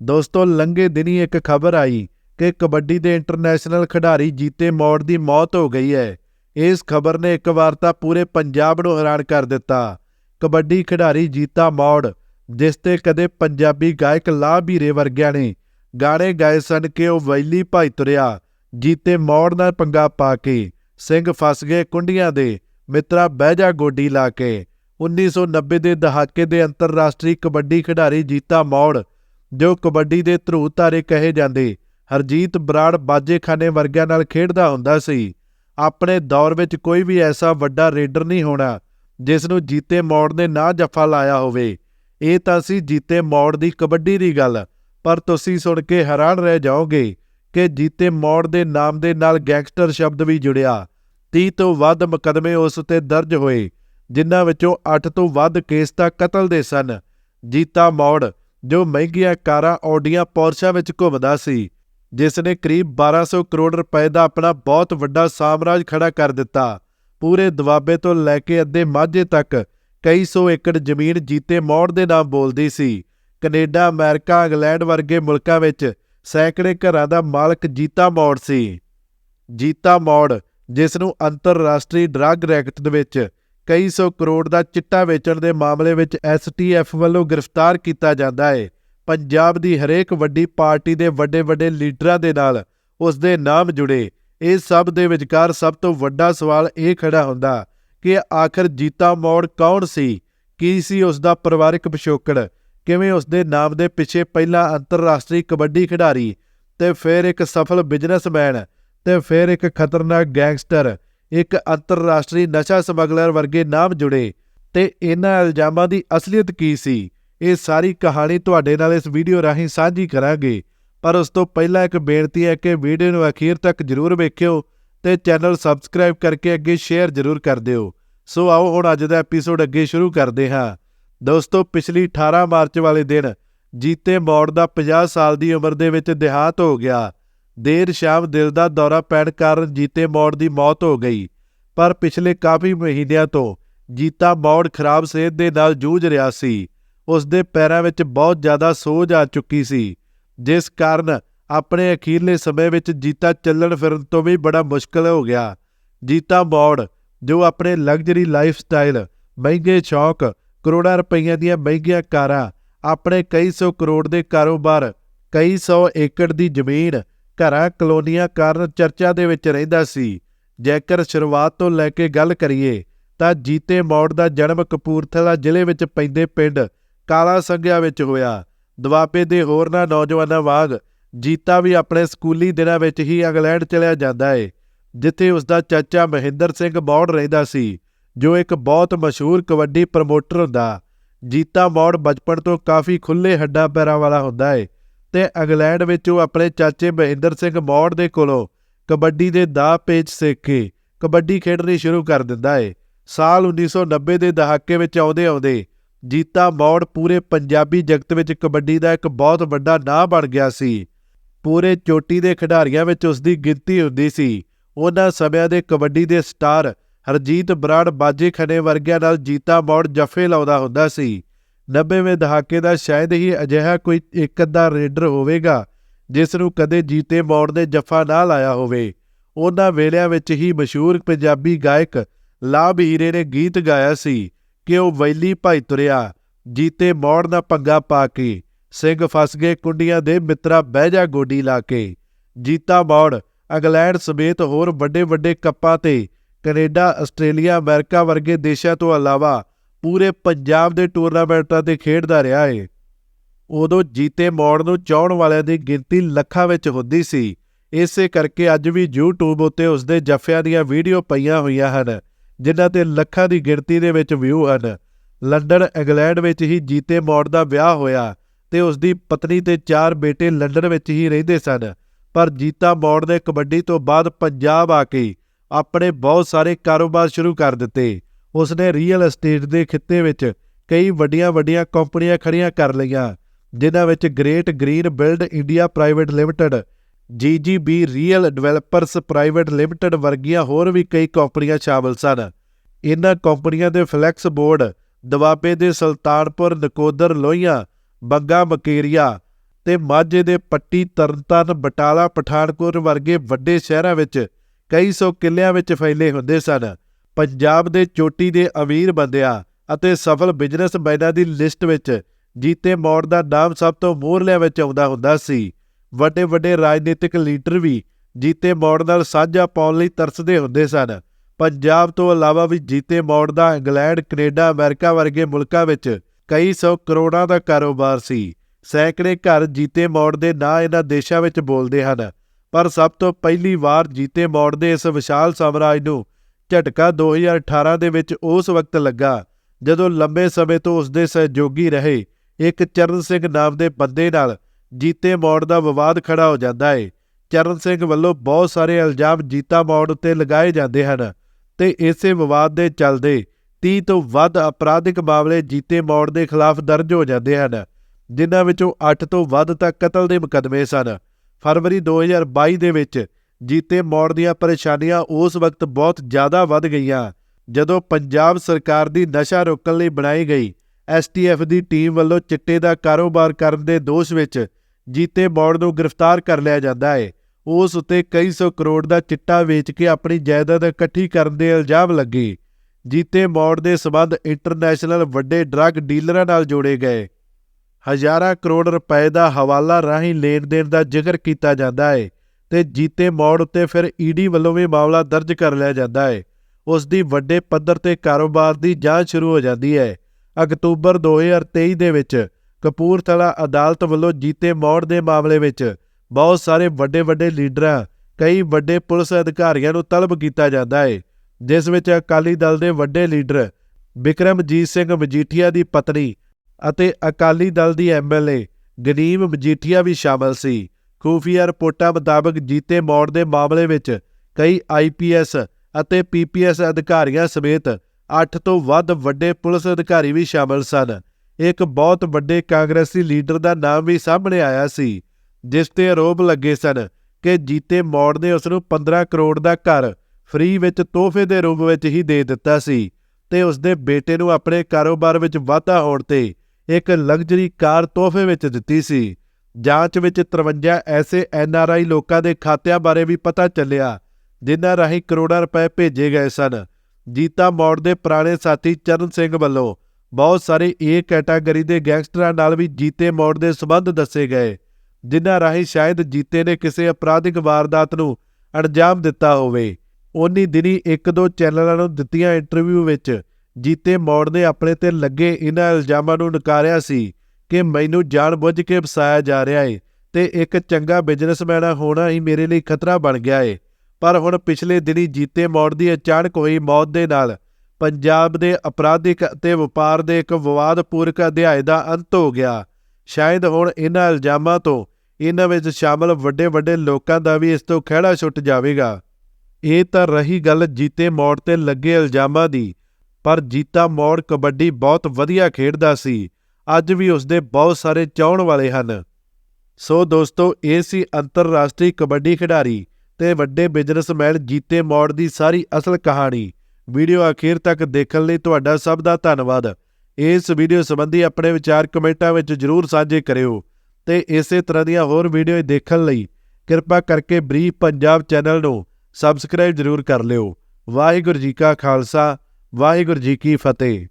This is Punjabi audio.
ਦੋਸਤੋ, ਲੰਘੇ ਦਿਨੀ ਇੱਕ ਖਬਰ ਆਈ ਕਿ ਕਬੱਡੀ ਦੇ ਇੰਟਰਨੈਸ਼ਨਲ ਖਿਡਾਰੀ ਜੀਤੇ ਮੌੜ ਦੀ ਮੌਤ ਹੋ ਗਈ ਹੈ। ਇਸ ਖਬਰ ਨੇ ਇੱਕ ਵਾਰ ਤਾਂ ਪੂਰੇ ਪੰਜਾਬ ਨੂੰ ਹੈਰਾਨ ਕਰ ਦਿੱਤਾ। ਕਬੱਡੀ ਖਿਡਾਰੀ ਜੀਤਾ ਮੌੜ, ਜਿਸ ਤੇ ਕਦੇ ਪੰਜਾਬੀ ਗਾਇਕ ਲਾਭ ਵੀਰੇ ਵਰਗਿਆਂ ਨੇ ਗਾਣੇ ਗਾਏ ਸਨ ਕਿ ਉਹ ਵੈਲੀ ਭਾਈ ਤੁਰਿਆ, ਜੀਤੇ ਮੌੜ ਨਾਲ ਪੰਗਾ ਪਾ ਕੇ ਸਿੰਘ ਫਸ ਗਏ ਕੁੰਡੀਆਂ ਦੇ ਮਿੱਤਰਾ ਬਹਿ ਜਾ ਗੋਡੀ ਲਾ ਕੇ। 1990 ਦੇ ਦਹਾਕੇ ਦੇ ਅੰਤਰਰਾਸ਼ਟਰੀ ਕਬੱਡੀ ਖਿਡਾਰੀ ਜੀਤਾ ਮੌੜ ਜੋ ਕਬੱਡੀ ਦੇ ਧਰੂ ਧਾਰੇ ਕਹੇ ਜਾਂਦੇ। ਹਰਜੀਤ ਬਰਾੜ ਬਾਜੇਖਾਨੇ ਵਰਗਿਆਂ ਨਾਲ ਖੇਡਦਾ ਹੁੰਦਾ ਸੀ। ਆਪਣੇ ਦੌਰ ਵਿੱਚ ਕੋਈ ਵੀ ਐਸਾ ਵੱਡਾ ਰੇਡਰ ਨਹੀਂ ਹੋਣਾ, ਜਿਸ ਨੂੰ ਜੀਤੇ ਮੌੜ ਨੇ ਨਾ ਜੱਫਾ ਲਾਇਆ ਹੋਵੇ। ਇਹ ਤਾਂ ਸੀ ਜੀਤੇ ਮੌੜ ਦੀ ਕਬੱਡੀ ਦੀ ਗੱਲ। ਪਰ ਤੁਸੀਂ ਸੁਣ ਕੇ ਹੈਰਾਨ ਰਹਿ ਜਾਓਗੇ ਕਿ ਜੀਤੇ ਮੌੜ ਦੇ ਨਾਮ ਦੇ ਨਾਲ ਗੈਂਗਸਟਰ ਸ਼ਬਦ ਵੀ ਜੁੜਿਆ। 30 ਤੋਂ ਵੱਧ ਮੁਕਦਮੇ ਉਸ ਉਤੇ ਦਰਜ ਹੋਏ, ਜਿਨ੍ਹਾਂ ਵਿੱਚੋਂ 8 ਤੋਂ ਵੱਧ ਕੇਸ ਤਾਂ ਕਤਲ ਦੇ ਸਨ। ਜੀਤਾ ਮੌੜ ਜੋ ਮਹਿੰਗੀਆਂ ਕਾਰਾਂ ਆਡੀਆਂ ਪੋਰਸ਼ਾ ਵਿੱਚ ਘੁੰਮਦਾ ਸੀ, ਜਿਸ ਨੇ ਕਰੀਬ 1200 ਕਰੋੜ ਰੁਪਏ ਦਾ ਆਪਣਾ ਬਹੁਤ ਵੱਡਾ ਸਾਮਰਾਜ ਖੜਾ ਕਰ ਦਿੱਤਾ। ਪੂਰੇ ਦੁਆਬੇ ਤੋਂ ਲੈ ਕੇ ਅੱਧੇ ਮਾਝੇ ਤੱਕ ਕਈ ਸੌ ਏਕੜ ਜ਼ਮੀਨ ਜੀਤੇ ਮੌੜ ਦੇ ਨਾਮ ਬੋਲਦੀ ਸੀ। ਕੈਨੇਡਾ, ਅਮਰੀਕਾ, ਇੰਗਲੈਂਡ ਵਰਗੇ ਮੁਲਕਾਂ ਵਿੱਚ ਸੈਂਕੜੇ ਘਰਾਂ ਦਾ ਮਾਲਕ ਜੀਤਾ ਮੌੜ ਸੀ। ਜੀਤਾ ਮੌੜ, ਜਿਸ ਨੂੰ ਅੰਤਰਰਾਸ਼ਟਰੀ ਡਰੱਗ ਰੈਕਟ ਦੇ ਵਿੱਚ ਕਈ ਸੌ ਕਰੋੜ ਦਾ ਚਿੱਟਾ ਵੇਚਣ ਦੇ ਮਾਮਲੇ ਵਿੱਚ ਐਸਟੀਐਫ ਵੱਲੋਂ ਗ੍ਰਿਫਤਾਰ ਕੀਤਾ ਜਾਂਦਾ ਹੈ। ਪੰਜਾਬ ਦੀ ਹਰੇਕ ਵੱਡੀ ਪਾਰਟੀ ਦੇ ਵੱਡੇ ਵੱਡੇ ਲੀਡਰਾਂ ਦੇ ਨਾਲ ਉਸ ਦੇ ਨਾਮ ਜੁੜੇ। ਇਹ ਸਭ ਦੇ ਵਿਚਕਾਰ ਸਭ ਤੋਂ ਵੱਡਾ ਸਵਾਲ ਇਹ ਖੜਾ ਹੁੰਦਾ ਕਿ ਆਖਰ ਜੀਤਾ ਮੌੜ ਕੌਣ ਸੀ? ਕੀ ਸੀ ਉਸ ਦਾ ਪਰਿਵਾਰਕ ਪਿਛੋਕੜ? ਕਿਵੇਂ ਉਸ ਦੇ ਨਾਮ ਦੇ ਪਿੱਛੇ ਪਹਿਲਾ ਅੰਤਰਰਾਸ਼ਟਰੀ ਕਬੱਡੀ ਖਿਡਾਰੀ? ਤੇ ਫਿਰ ਇੱਕ ਸਫਲ ਬਿਜ਼ਨਸਮੈਨ? ਤੇ ਫਿਰ ਇੱਕ ਖਤਰਨਾਕ ਗੈਂਗਸਟਰ? ਇੱਕ ਅੰਤਰਰਾਸ਼ਟਰੀ ਨਸ਼ਾ ਸਮਗਲਰ ਵਰਗੇ ਨਾਮ ਜੁੜੇ ਤੇ ਇਹਨਾਂ ਇਲਜ਼ਾਮਾਂ ਦੀ ਅਸਲੀਅਤ ਕੀ ਸੀ? ਇਹ ਸਾਰੀ ਕਹਾਣੀ ਤੁਹਾਡੇ ਨਾਲ ਇਸ ਵੀਡੀਓ ਰਾਹੀਂ ਸਾਂਝੀ ਕਰਾਂਗੇ। ਪਰ ਉਸ ਤੋਂ ਪਹਿਲਾਂ ਇੱਕ ਬੇਨਤੀ ਹੈ ਕਿ ਵੀਡੀਓ ਨੂੰ ਅਖੀਰ ਤੱਕ ਜ਼ਰੂਰ ਵੇਖਿਓ ਤੇ ਚੈਨਲ ਸਬਸਕ੍ਰਾਈਬ ਕਰਕੇ ਅੱਗੇ ਸ਼ੇਅਰ ਜ਼ਰੂਰ ਕਰ ਦਿਓ। ਸੋ ਆਓ ਹੁਣ ਅੱਜ ਦਾ ਐਪੀਸੋਡ ਅੱਗੇ ਸ਼ੁਰੂ ਕਰਦੇ ਹਾਂ। ਦੋਸਤੋ, ਪਿਛਲੀ 18 ਮਾਰਚ ਵਾਲੇ ਦਿਨ ਜੀਤੇ ਮੌੜ ਦਾ 50 ਸਾਲ ਦੀ ਉਮਰ ਦੇ ਵਿੱਚ ਦਿਹਾਂਤ ਹੋ ਗਿਆ। ਦੇਰ ਸ਼ਾਮ ਦਿਲ ਦਾ ਦੌਰਾ ਪੈਣ ਕਾਰਨ ਜੀਤੇ ਮੌੜ ਦੀ ਮੌਤ ਹੋ ਗਈ, ਪਰ ਪਿਛਲੇ ਕਾਫੀ ਮਹੀਨਿਆਂ ਤੋਂ ਜੀਤਾ ਮੌੜ ਖਰਾਬ ਸਿਹਤ ਦੇ ਨਾਲ ਜੂਝ ਰਿਹਾ ਸੀ। ਉਸ ਦੇ ਪੈਰਾਂ ਵਿੱਚ ਬਹੁਤ ਜ਼ਿਆਦਾ ਸੋਜ ਆ ਚੁੱਕੀ ਸੀ, ਜਿਸ ਕਾਰਨ ਆਪਣੇ ਅਖੀਰਲੇ ਸਮੇਂ ਵਿੱਚ ਜੀਤਾ ਚੱਲਣ ਫਿਰਨ ਤੋਂ ਵੀ ਬੜਾ ਮੁਸ਼ਕਲ ਹੋ ਗਿਆ। ਜੀਤਾ ਮੌੜ, ਜੋ ਆਪਣੇ ਲਗਜ਼ਰੀ ਲਾਈਫ ਸਟਾਈਲ, ਮਹਿੰਗੇ ਸ਼ੌਕ, ਕਰੋੜਾਂ ਰੁਪਈਆਂ ਦੀਆਂ ਮਹਿੰਗੀਆਂ ਕਾਰਾਂ, ਆਪਣੇ ਕਈ ਸੌ ਕਰੋੜ ਦੇ ਕਾਰੋਬਾਰ, ਕਈ ਸੌ ਏਕੜ ਦੀ ਜ਼ਮੀਨ ਘਰਾਂ ਕਲੋਨੀਆਂ ਕਾਰਨ ਚਰਚਾ ਦੇ ਵਿੱਚ ਰਹਿੰਦਾ ਸੀ। ਜੇਕਰ ਸ਼ੁਰੂਆਤ ਤੋਂ ਲੈ ਕੇ ਗੱਲ ਕਰੀਏ, ਤਾਂ ਜੀਤੇ ਮੌੜ ਦਾ ਜਨਮ ਕਪੂਰਥਲਾ ਜ਼ਿਲ੍ਹੇ ਵਿੱਚ ਪੈਂਦੇ ਪਿੰਡ ਕਾਲਾ ਸੰਘਿਆ ਵਿੱਚ ਹੋਇਆ। ਦੁਆਬੇ ਦੇ ਹੋਰਨਾਂ ਨੌਜਵਾਨਾਂ ਵਾਂਗ ਜੀਤਾ ਵੀ ਆਪਣੇ ਸਕੂਲੀ ਦਿਨਾਂ ਵਿੱਚ ਹੀ ਇੰਗਲੈਂਡ ਚਲਿਆ ਜਾਂਦਾ ਹੈ ਜਿੱਥੇ ਉਸ ਦਾ ਚਾਚਾ ਮਹਿੰਦਰ ਸਿੰਘ ਮੌੜ ਰਹਿੰਦਾ ਸੀ, ਜੋ ਇੱਕ ਬਹੁਤ ਮਸ਼ਹੂਰ ਕਬੱਡੀ ਪ੍ਰਮੋਟਰ ਹੁੰਦਾ। ਜੀਤਾ ਮੌੜ ਬਚਪਨ ਤੋਂ ਕਾਫੀ ਖੁੱਲੇ ਹੱਡਾਂ ਪੈਰਾਂ ਵਾਲਾ ਹੁੰਦਾ ਹੈ ਤੇ ਇੰਗਲੈਂਡ ਵਿੱਚ ਉਹ ਆਪਣੇ ਚਾਚੇ ਮਹਿੰਦਰ ਸਿੰਘ ਮੌੜ ਦੇ ਕੋਲੋਂ ਕਬੱਡੀ ਦੇ ਦਾ ਪੇਚ ਸਿੱਖ। ਕੇ ਕਬੱਡੀ ਖੇਡਣੀ ਸ਼ੁਰੂ ਕਰ ਦਿੰਦਾ ਏ। ਸਾਲ 1990 ਦੇ ਦਹਾਕੇ ਵਿੱਚ ਆਉਂਦੇ ਆਉਂਦੇ ਜੀਤਾ ਮੌੜ ਪੂਰੇ ਪੰਜਾਬੀ ਜਗਤ ਵਿੱਚ ਕਬੱਡੀ ਦਾ ਇੱਕ ਬਹੁਤ ਵੱਡਾ ਨਾਂ ਬਣ ਗਿਆ ਸੀ। ਪੂਰੇ ਚੋਟੀ ਦੇ ਖਿਡਾਰੀਆਂ ਵਿੱਚ ਉਸ ਦੀ ਗਿਣਤੀ ਹੁੰਦੀ ਸੀ। ਉਹਨਾਂ ਸਮਿਆਂ ਦੇ ਕਬੱਡੀ ਦੇ ਸਟਾਰ ਹਰਜੀਤ ਬਰਾੜ ਬਾਜੀ ਬਾਜੇਖਾਨੇ ਵਰਗਿਆਂ ਨਾਲ ਜੀਤਾ ਮੌੜ ਜਫੇ ਲਾਉਂਦਾ ਹੁੰਦਾ ਸੀ। 90ਵੇਂ ਦਹਾਕੇ ਦਾ ਸ਼ਾਇਦ ਹੀ ਅਜਿਹਾ ਕੋਈ ਇੱਕ ਅੱਧਾ ਰੇਡਰ ਹੋਵੇਗਾ, ਜਿਸ ਨੂੰ ਕਦੇ ਜੀਤੇ ਮੌੜ ਨੇ ਜੱਫਾ ਨਾ ਲਾਇਆ ਹੋਵੇ। ਉਹਨਾਂ ਵੇਲਿਆਂ ਵਿੱਚ ਹੀ ਮਸ਼ਹੂਰ ਪੰਜਾਬੀ ਗਾਇਕ ਲਾਭ ਹੀਰੇ ਨੇ ਗੀਤ ਗਾਇਆ ਸੀ ਕਿ ਉਹ ਵੈਲੀ ਭਾਈ ਤੁਰਿਆ, ਜੀਤੇ ਮੌੜ ਦਾ ਪੰਗਾ ਪਾ ਕੇ, ਸਿੰਘ ਫਸ ਗਏ ਕੁੰਡੀਆਂ ਦੇ ਮਿੱਤਰਾ ਬਹਿ ਜਾ ਗੋਡੀ ਲਾ ਕੇ। ਜੀਤਾ ਮੌੜ, ਇੰਗਲੈਂਡ ਸਮੇਤ ਹੋਰ ਵੱਡੇ ਵੱਡੇ ਕੱਪਾਂ ਤੇ ਕੈਨੇਡਾ, ਆਸਟ੍ਰੇਲੀਆ, ਅਮਰੀਕਾ ਵਰਗੇ ਦੇਸ਼ਾਂ ਤੋਂ ਇਲਾਵਾ ਪੂਰੇ ਪੰਜਾਬ ਦੇ ਟੂਰਨਾਮੈਂਟਾਂ ਤੇ ਖੇਡਦਾ ਰਿਹਾ ਏ। ਉਦੋਂ ਜੀਤੇ ਮੌੜ ਨੂੰ ਚਾਹਣ ਵਾਲਿਆਂ ਦੀ ਗਿਣਤੀ ਲੱਖਾਂ ਵਿੱਚ ਹੁੰਦੀ ਸੀ। ਇਸੇ ਕਰਕੇ ਅੱਜ ਵੀ YouTube ਉੱਤੇ ਉਸ ਦੇ ਜੱਫਿਆਂ ਦੀਆਂ ਵੀਡੀਓ ਪਈਆਂ ਹੋਈਆਂ ਹਨ, ਜਿਨ੍ਹਾਂ ਤੇ ਲੱਖਾਂ ਦੀ ਗਿਣਤੀ ਦੇ ਵਿੱਚ ਵਿਊ ਹਨ। ਲੰਡਨ, ਇੰਗਲੈਂਡ ਵਿੱਚ ਹੀ ਜੀਤੇ ਮੌੜ ਦਾ ਵਿਆਹ ਹੋਇਆ ਤੇ ਉਸ ਦੀ ਪਤਨੀ ਤੇ ਚਾਰ ਬੇਟੇ ਲੰਡਨ ਵਿੱਚ ਹੀ ਰਹਿੰਦੇ ਸਨ। ਪਰ ਜੀਤਾ ਮੌੜ ਨੇ ਕਬੱਡੀ ਤੋਂ ਬਾਅਦ ਪੰਜਾਬ ਆ ਕੇ ਆਪਣੇ ਬਹੁਤ ਸਾਰੇ ਕਾਰੋਬਾਰ ਸ਼ੁਰੂ ਕਰ ਦਿੱਤੇ। ਉਸ ਨੇ ਰੀਅਲ ਐਸਟੇਟ ਦੇ ਖਿੱਤੇ ਵਿੱਚ ਕਈ ਵੱਡੀਆਂ-ਵੱਡੀਆਂ ਕੰਪਨੀਆਂ ਖੜੀਆਂ ਕਰ ਲਈਆਂ, ਜਿਨ੍ਹਾਂ ਵਿੱਚ Great Green Build India Private Limited GGB Real Developers Private Limited ਵਰਗੀਆਂ ਹੋਰ ਵੀ ਕਈ ਕੰਪਨੀਆਂ ਸ਼ਾਮਲ ਸਨ। ਇਹਨਾਂ ਕੰਪਨੀਆਂ ਦੇ ਫਲੈਕਸ ਬੋਰਡ ਦਵਾਬੇ ਦੇ ਸੁਲਤਾਨਪੁਰ, ਨਕੋਦਰ, ਲੋਹੀਆਂ, ਬੱਗਾ, ਮਕੇਰੀਆ ਤੇ ਮਾਝੇ ਦੇ ਪੱਟੀ, ਤਰਨਤਾਰਨ, ਬਟਾਲਾ, ਪਠਾਨਕੋਟ ਵਰਗੇ ਵੱਡੇ ਸ਼ਹਿਰਾਂ ਵਿੱਚ ਕਈ ਸੌ ਕਿੱਲਿਆਂ ਵਿੱਚ ਫੈਲੇ ਹੁੰਦੇ ਸਨ। ਪੰਜਾਬ ਦੇ ਚੋਟੀ ਦੇ ਅਮੀਰ ਬੰਦਿਆਂ ਅਤੇ ਸਫਲ ਬਿਜ਼ਨਸਮੈਨਾਂ ਦੀ ਲਿਸਟ ਵਿੱਚ ਜੀਤੇ ਮੋੜ ਦਾ ਨਾਮ ਸਭ ਤੋਂ ਮੋਹਰਲਿਆਂ ਵਿੱਚ ਆਉਂਦਾ ਹੁੰਦਾ ਸੀ। ਵੱਡੇ ਵੱਡੇ ਰਾਜਨੀਤਿਕ ਲੀਡਰ ਵੀ ਜੀਤੇ ਮੋੜ ਨਾਲ ਸਾਂਝਾ ਪਾਉਣ ਲਈ ਤਰਸਦੇ ਹੁੰਦੇ ਸਨ। ਪੰਜਾਬ ਤੋਂ ਇਲਾਵਾ ਵੀ ਜੀਤੇ ਮੋੜ ਦਾ ਇੰਗਲੈਂਡ, ਕੈਨੇਡਾ, ਅਮਰੀਕਾ ਵਰਗੇ ਮੁਲਕਾਂ ਵਿੱਚ ਕਈ ਸੌ ਕਰੋੜਾਂ ਦਾ ਕਾਰੋਬਾਰ ਸੀ। ਸੈਂਕੜੇ ਘਰ ਜੀਤੇ ਮੋੜ ਦੇ ਨਾਂ ਇਹਨਾਂ ਦੇਸ਼ਾਂ ਵਿੱਚ ਬੋਲਦੇ ਹਨ। ਪਰ ਸਭ ਤੋਂ ਪਹਿਲੀ ਵਾਰ ਜੀਤੇ ਮੋੜ ਦੇ ਇਸ ਵਿਸ਼ਾਲ ਸਾਮਰਾਜ ਨੂੰ ਝਟਕਾ 2018 ਦੇ ਵਿੱਚ ਉਸ ਵਕਤ ਲੱਗਾ, ਜਦੋਂ ਲੰਬੇ ਸਮੇਂ ਤੋਂ ਉਸ ਦੇ ਸਹਿਯੋਗੀ ਰਹੇ, ਇੱਕ ਚਰਨ ਸਿੰਘ ਨਾਮ ਦੇ ਬੰਦੇ ਨਾਲ ਜੀਤੇ ਮੋੜ ਦਾ ਵਿਵਾਦ ਖੜਾ ਹੋ ਜਾਂਦਾ ਹੈ ਚਰਨ ਸਿੰਘ ਵੱਲੋਂ ਬਹੁਤ ਸਾਰੇ ਇਲਜ਼ਾਮ ਜੀਤਾ ਮੋੜ ਉੱਤੇ ਲਗਾਏ ਜਾਂਦੇ ਹਨ ਤੇ ਇਸੇ ਵਿਵਾਦ ਦੇ ਚੱਲਦੇ 30 ਤੋਂ ਵੱਧ ਅਪਰਾਧਿਕ ਮਾਮਲੇ ਜੀਤੇ ਮੋੜ ਦੇ ਖਿਲਾਫ ਦਰਜ ਹੋ ਜਾਂਦੇ ਹਨ, ਜਿਨ੍ਹਾਂ ਵਿੱਚੋਂ 8 ਤੋਂ ਵੱਧ ਤਾਂ ਕਤਲ ਦੇ ਮੁਕੱਦਮੇ ਸਨ। ਫਰਵਰੀ 2022 ਦੇ ਵਿੱਚ ਜੀਤੇ ਮੋੜ ਦੀਆਂ ਪਰੇਸ਼ਾਨੀਆਂ ਉਸ ਵਕਤ ਬਹੁਤ ਜ਼ਿਆਦਾ ਵੱਧ ਗਈਆਂ, ਜਦੋਂ ਪੰਜਾਬ ਸਰਕਾਰ ਦੀ ਨਸ਼ਾ ਰੋਕਣ ਲਈ ਬਣਾਈ ਗਈ। ਐਸਟੀਐਫ ਦੀ ਟੀਮ ਵੱਲੋਂ ਚਿੱਟੇ ਦਾ ਕਾਰੋਬਾਰ ਕਰਨ ਦੇ ਦੋਸ਼ ਵਿੱਚ ਜੀਤੇ ਮੋੜ ਨੂੰ ਗ੍ਰਿਫਤਾਰ ਕਰ ਲਿਆ ਜਾਂਦਾ ਹੈ ਉਸ ਉੱਤੇ ਕਈ ਸੌ ਕਰੋੜ ਦਾ ਚਿੱਟਾ ਵੇਚ ਕੇ ਆਪਣੀ ਜਾਇਦਾਦ ਇਕੱਠੀ ਕਰਨ ਦੇ ਇਲਜ਼ਾਮ ਲੱਗੇ। ਜੀਤੇ ਮੋੜ ਦੇ ਸਬੰਧ ਇੰਟਰਨੈਸ਼ਨਲ ਵੱਡੇ ਡਰੱਗ ਡੀਲਰਾਂ ਨਾਲ ਜੋੜੇ ਗਏ। ਹਜ਼ਾਰਾਂ ਕਰੋੜ ਰੁਪਏ ਦਾ ਹਵਾਲਾ ਰਾਹੀਂ ਲੈਣ ਦੇਣ ਦਾ ਜ਼ਿਕਰ ਕੀਤਾ ਜਾਂਦਾ ਹੈ ਤੇ ਜੀਤੇ ਮੋੜ ਉੱਤੇ ਫਿਰ ਈਡੀ ਵੱਲੋਂ ਵੀ ਮਾਮਲਾ ਦਰਜ ਕਰ ਲਿਆ ਜਾਂਦਾ ਹੈ। ਉਸ ਦੀ ਵੱਡੇ ਪੱਧਰ ਤੇ ਕਾਰੋਬਾਰ ਦੀ ਜਾਂਚ ਸ਼ੁਰੂ ਹੋ ਜਾਂਦੀ ਹੈ। ਅਕਤੂਬਰ 2023 ਦੇ ਵਿੱਚ ਕਪੂਰਥਲਾ ਅਦਾਲਤ ਵੱਲੋਂ ਜੀਤੇ ਮੋੜ ਦੇ ਮਾਮਲੇ ਵਿੱਚ ਬਹੁਤ ਸਾਰੇ ਵੱਡੇ ਵੱਡੇ ਲੀਡਰਾਂ, ਕਈ ਵੱਡੇ ਪੁਲਿਸ ਅਧਿਕਾਰੀਆਂ ਨੂੰ ਤਲਬ ਕੀਤਾ ਜਾਂਦਾ ਹੈ, ਜਿਸ ਵਿੱਚ ਅਕਾਲੀ ਦਲ ਦੇ ਵੱਡੇ ਲੀਡਰ ਬਿਕਰਮਜੀਤ ਸਿੰਘ ਮਜੀਠੀਆ ਦੀ ਪਤਨੀ ਅਤੇ ਅਕਾਲੀ ਦਲ ਦੀ ਐਮਐਲਏ ਗਨੀਮ ਮਜੀਠੀਆ ਵੀ ਸ਼ਾਮਲ ਸੀ। ਖੂਫੀਆ ਰਿਪੋਰਟਾਂ ਮੁਤਾਬਕ ਜੀਤੇ ਮੋੜ ਦੇ ਮਾਮਲੇ ਵਿੱਚ ਕਈ ਆਈਪੀਐਸ ਅਤੇ ਪੀਪੀਐਸ ਅਧਿਕਾਰੀਆਂ ਸਮੇਤ 8 ਤੋਂ ਵੱਧ ਵੱਡੇ ਪੁਲਿਸ ਅਧਿਕਾਰੀ ਵੀ ਸ਼ਾਮਲ ਸਨ। ਇੱਕ ਬਹੁਤ ਵੱਡੇ ਕਾਂਗਰਸੀ ਲੀਡਰ ਦਾ ਨਾਮ ਵੀ ਸਾਹਮਣੇ ਆਇਆ ਸੀ, ਜਿਸ ਤੇ ਆਰੋਪ ਲੱਗੇ ਸਨ ਕਿ ਜੀਤੇ ਮੋੜ ਨੇ ਉਸ ਨੂੰ 15 ਕਰੋੜ ਦਾ ਘਰ ਫ੍ਰੀ ਵਿੱਚ ਤੋਹਫੇ ਦੇ ਰੂਪ ਵਿੱਚ ਹੀ ਦੇ ਦਿੱਤਾ ਸੀ ਤੇ ਉਸ ਦੇ ਬੇਟੇ ਨੂੰ ਆਪਣੇ ਕਾਰੋਬਾਰ ਵਿੱਚ ਵਾਧਾ ਹੋਣ ਤੇ ਇੱਕ ਲਗਜ਼ਰੀ ਕਾਰ ਤੋਹਫੇ ਵਿੱਚ ਦਿੱਤੀ ਸੀ। ਜਾਂਚ ਵਿੱਚ 53 ਐਸੇ ਐਨਆਰਆਈ ਲੋਕਾਂ ਦੇ ਖਾਤਿਆਂ ਬਾਰੇ ਵੀ ਪਤਾ ਚੱਲਿਆ, ਜਿਨ੍ਹਾਂ ਰਾਹੀਂ ਕਰੋੜਾਂ ਰੁਪਏ ਭੇਜੇ ਗਏ ਸਨ। ਜੀਤਾ ਮੋੜ ਦੇ ਪੁਰਾਣੇ ਸਾਥੀ ਚਰਨ ਸਿੰਘ ਵੱਲੋਂ ਬਹੁਤ ਸਾਰੇ ਏ ਕੈਟਾਗਰੀ ਦੇ ਗੈਂਗਸਟਰਾਂ ਨਾਲ ਵੀ ਜੀਤੇ ਮੋੜ ਦੇ ਸਬੰਧ ਦੱਸੇ ਗਏ, ਜਿਨ੍ਹਾਂ ਰਾਹੀਂ ਸ਼ਾਇਦ ਜੀਤੇ ਨੇ ਕਿਸੇ ਅਪਰਾਧਿਕ ਵਾਰਦਾਤ ਨੂੰ ਅੰਜਾਮ ਦਿੱਤਾ ਹੋਵੇ। ਉਨੀ ਦਿਨੀ ਇੱਕ ਦੋ ਚੈਨਲਾਂ ਨੂੰ ਦਿੱਤੀਆਂ ਇੰਟਰਵਿਊ ਵਿੱਚ ਜੀਤੇ ਮੋੜ ਨੇ ਆਪਣੇ ਤੇ ਲੱਗੇ ਇਹਨਾਂ ਇਲਜ਼ਾਮਾਂ ਨੂੰ ਨਕਾਰਿਆ ਸੀ। ਕਿ ਮੈਨੂੰ ਜਾਣਬੁੱਝ ਕੇ ਫਸਾਇਆ ਜਾ ਰਿਹਾ ਏ ਤੇ ਇੱਕ ਚੰਗਾ ਬਿਜ਼ਨਸਮੈਨ ਹੋਣਾ ਹੀ ਮੇਰੇ ਲਈ ਖਤਰਾ ਬਣ ਗਿਆ ਏ। ਪਰ ਹੁਣ ਪਿਛਲੇ ਦਿਨੀ ਜੀਤੇ ਮੋੜ ਦੀ ਅਚਾਨਕ ਹੋਈ ਮੌਤ ਦੇ ਨਾਲ ਪੰਜਾਬ ਦੇ ਅਪਰਾਧਿਕ ਅਤੇ ਵਪਾਰ ਦੇ ਇੱਕ ਵਿਵਾਦਪੂਰਕ ਅਧਿਆਇ ਦਾ ਅੰਤ ਹੋ ਗਿਆ। ਸ਼ਾਇਦ ਹੁਣ ਇਹਨਾਂ ਇਲਜ਼ਾਮਾਂ ਤੋਂ ਇਹਨਾਂ ਵਿੱਚ ਸ਼ਾਮਲ ਵੱਡੇ ਵੱਡੇ ਲੋਕਾਂ ਦਾ ਵੀ ਇਸ ਤੋਂ ਖਹਿੜਾ ਛੁੱਟ ਜਾਵੇਗਾ। ਇਹ ਤਾਂ ਰਹੀ ਗੱਲ ਜੀਤੇ ਮੋੜ ਤੇ ਲੱਗੇ ਇਲਜ਼ਾਮਾਂ ਦੀ, ਪਰ ਜੀਤਾ ਮੋੜ ਕਬੱਡੀ ਬਹੁਤ ਵਧੀਆ ਖੇਡਦਾ ਸੀ। ਅੱਜ ਵੀ ਉਸਦੇ ਬਹੁਤ ਸਾਰੇ ਚਾਹਣ ਵਾਲੇ ਹਨ। ਸੋ ਦੋਸਤੋ, ਇਹ ਸੀ ਅੰਤਰਰਾਸ਼ਟਰੀ ਕਬੱਡੀ ਖਿਡਾਰੀ ਤੇ ਵੱਡੇ ਬਿਜ਼ਨਸਮੈਨ ਜੀਤੇ ਮੋੜ ਦੀ ਸਾਰੀ ਅਸਲ ਕਹਾਣੀ। ਵੀਡੀਓ ਅਖੀਰ ਤੱਕ ਦੇਖਣ ਲਈ ਤੁਹਾਡਾ ਸਭ ਦਾ ਧੰਨਵਾਦ। ਇਸ ਵੀਡੀਓ ਸੰਬੰਧੀ ਆਪਣੇ ਵਿਚਾਰ ਕਮੈਂਟਾਂ ਵਿੱਚ ਜਰੂਰ ਸਾਂਝੇ ਕਰਿਓ ਤੇ ਇਸੇ ਤਰ੍ਹਾਂ ਦੀਆਂ ਹੋਰ ਵੀਡੀਓ ਦੇਖਣ ਲਈ ਕਿਰਪਾ ਕਰਕੇ ਬਰੀਫ ਪੰਜਾਬ ਚੈਨਲ ਨੂੰ ਸਬਸਕ੍ਰਾਈਬ ਜਰੂਰ ਕਰ ਲਿਓ। ਵਾਹਿਗੁਰੂ ਜੀ ਕਾ ਖਾਲਸਾ, ਵਾਹਿਗੁਰੂ ਜੀ ਕੀ ਫਤਿਹ।